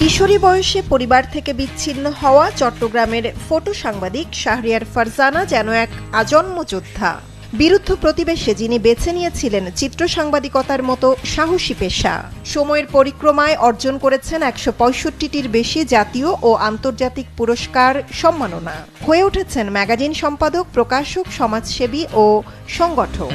কিশোরী বয়সে পরিবার থেকে বিচ্ছিন্ন হওয়া চট্টগ্রামের ফটো সাংবাদিক শাহরিয়ার ফারজানা যেন এক আজন্ম যোদ্ধা। বিরুদ্ধ প্রতিবেশে যিনি বেছে নিয়েছিলেন চিত্র সাংবাদিকতার মতো সাহসী পেশা, সময়ের পরিক্রমায় অর্জন করেছেন একশো পঁয়ষট্টিটির বেশি জাতীয় ও আন্তর্জাতিক পুরস্কার সম্মাননা। হয়ে উঠেছেন ম্যাগাজিন সম্পাদক, প্রকাশক, সমাজসেবী ও সংগঠক।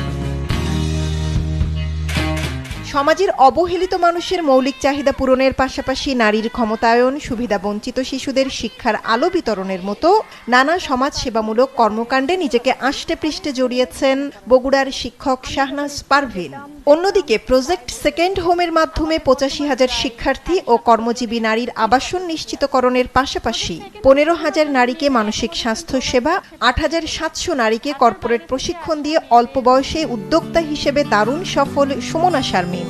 সমাজের অবহেলিত মানুষের মৌলিক চাহিদা পূরণের পাশাপাশি নারীর ক্ষমতায়ন, সুবিধা বঞ্চিত শিশুদের শিক্ষার আলো বিতরণের মতো নানা সমাজ সেবামূলক কর্মকাণ্ডে নিজেকে আষ্টে পৃষ্ঠে জড়িয়েছেন বগুড়ার শিক্ষক শাহনাজ পারভিন। অন্যদিকে প্রজেক্ট সেকেন্ড হোমের মাধ্যমে পঁচাশি হাজার শিক্ষার্থী ও কর্মজীবী নারীর আবাসন নিশ্চিতকরণের পাশাপাশি পনেরো হাজার নারীকে মানসিক স্বাস্থ্য সেবা আট হাজার সাতশো নারীকে কর্পোরেট প্রশিক্ষণ দিয়ে অল্প বয়সে উদ্যোক্তা হিসেবে দারুণ সফল সুমনা শারমিন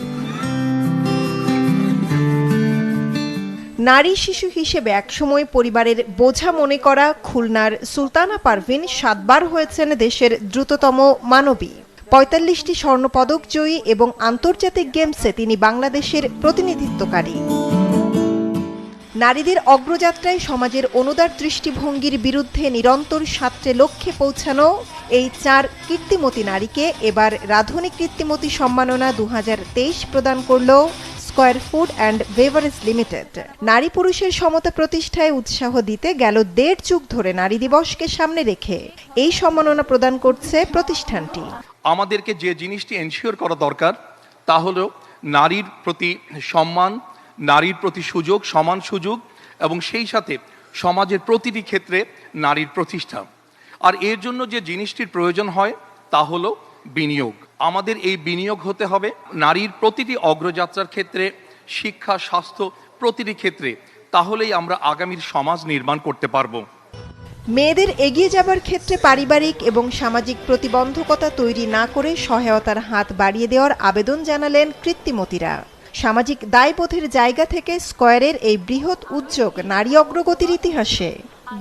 নারী শিশু হিসেবে একসময় পরিবারের বোঝা মনে করা খুলনার সুলতানা পারভিন সাতবার হয়েছেন দেশের দ্রুততম মানবী। পঁয়তাল্লিশটি স্বর্ণপদক জয়ী এবং আন্তর্জাতিক গেমসে তিনি বাংলাদেশের প্রতিনিধিত্বকারী। নারীদের অগ্রযাত্রায় সমাজের অনুদার দৃষ্টিভঙ্গির বিরুদ্ধে নিরন্তর সাতটে লক্ষ্যে পৌঁছানো এই চার কীর্তিমতী নারীকে এবার রাধুনী কীর্তিমতী সম্মাননা দু হাজার তেইশ প্রদান করল square food and beverage limited নারী পুরুষের সমতা প্রতিষ্ঠায় উৎসাহ দিতে গেল দেড় যুগ ধরে নারী দিবসকে সামনে রেখে। এই সম্মাননা প্রদান করছে প্রতিষ্ঠানটি। আমাদেরকে যে জিনিসটি এনশিওর করা দরকার, তা হলো নারীর প্রতি সম্মান, নারীর প্রতি সুযোগ, সমান সুযোগ এবং সেই সাথে সমাজের প্রতিটি ক্ষেত্রে নারীর প্রতিষ্ঠা। আর এর জন্য যে জিনিসটির প্রয়োজন হয়, তা হলো বিনিয়োগ। আমাদের এই বিনিয়োগ হতে হবে। নারীর প্রতিটি অগ্রযাত্রার ক্ষেত্রে, শিক্ষা, স্বাস্থ্য প্রতিটি ক্ষেত্রে, তাহলেই আমরা আগামীর সমাজ নির্মাণ করতে পারব। মেয়েদের এগিয়ে যাবার ক্ষেত্রে পারিবারিক এবং সামাজিক প্রতিবন্ধকতা তৈরি না করে সহায়তার হাত বাড়িয়ে দেওয়ার আবেদন জানালেন কৃত্রিমতিরা। সামাজিক দায়বোধের জায়গা থেকে স্কয়ারের এই বৃহৎ উদ্যোগ নারী অগ্রগতির ইতিহাসে।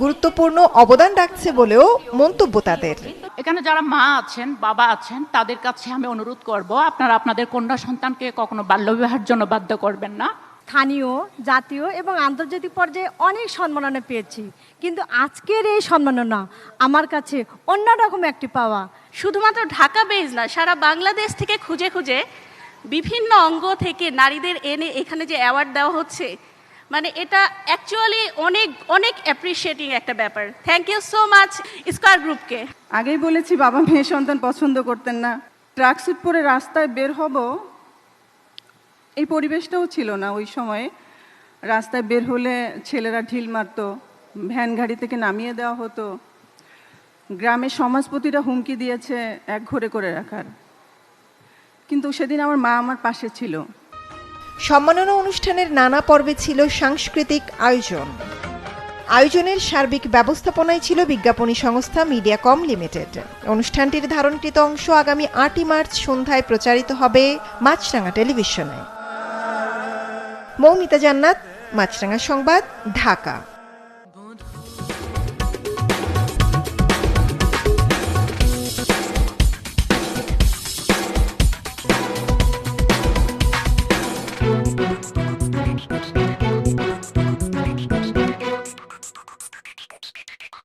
গুরুত্বপূর্ণ অবদান রাখছে বলেও মন্তব্য তাদের। এখানে যারা মা আছেন বাবা আছেন তাদের কাছে আমি অনুরোধ করব আপনারা আপনাদের কন্যা সন্তানকে কখনো বাল্যবিবাহের জন্য বাধ্য করবেন না। স্থানীয় জাতীয় এবং আন্তর্জাতিক পর্যায়ে অনেক সম্মাননা পেয়েছি কিন্তু আজকের এই সম্মাননা আমার কাছে অন্যরকম একটি পাওয়া। শুধুমাত্র ঢাকা বেজ না সারা বাংলাদেশ থেকে খুঁজে খুঁজে বিভিন্ন অঙ্গ থেকে নারীদের এনে এখানে যে অ্যাওয়ার্ড দেওয়া হচ্ছে মানে এটা অ্যাকচুয়ালি অনেক অনেক অ্যাপ্রিসিয়েটিং একটা ব্যাপার। Thank you so much square গ্রুপকে আগেই বলেছি, বাবা মেয়ে সন্তান পছন্দ করতেন না। ট্রাক স্যুট পরে রাস্তায় বের হব, এই পরিবেশটাও ছিল না ওই সময়ে। রাস্তায় বের হলে ছেলেরা ঢিল মারতো, ভ্যান গাড়ি থেকে নামিয়ে দেওয়া হতো। গ্রামের সমাজপতিরা হুমকি দিয়েছে এক ঘরে করে রাখার। কিন্তু সেদিন আমার মা আমার পাশে ছিল। সম্মাননা অনুষ্ঠানের নানা পর্বে ছিল সাংস্কৃতিক আয়োজন। আয়োজনের সার্বিক ব্যবস্থাপনায় ছিল বিজ্ঞাপনী সংস্থা মিডিয়া কম লিমিটেড। অনুষ্ঠানটির ধারণকৃত অংশ আগামী আটই মার্চ সন্ধ্যায় প্রচারিত হবে মাছরাঙা টেলিভিশনে। মৌমিতা জান্নাত, মাছরাঙা সংবাদ, ঢাকা।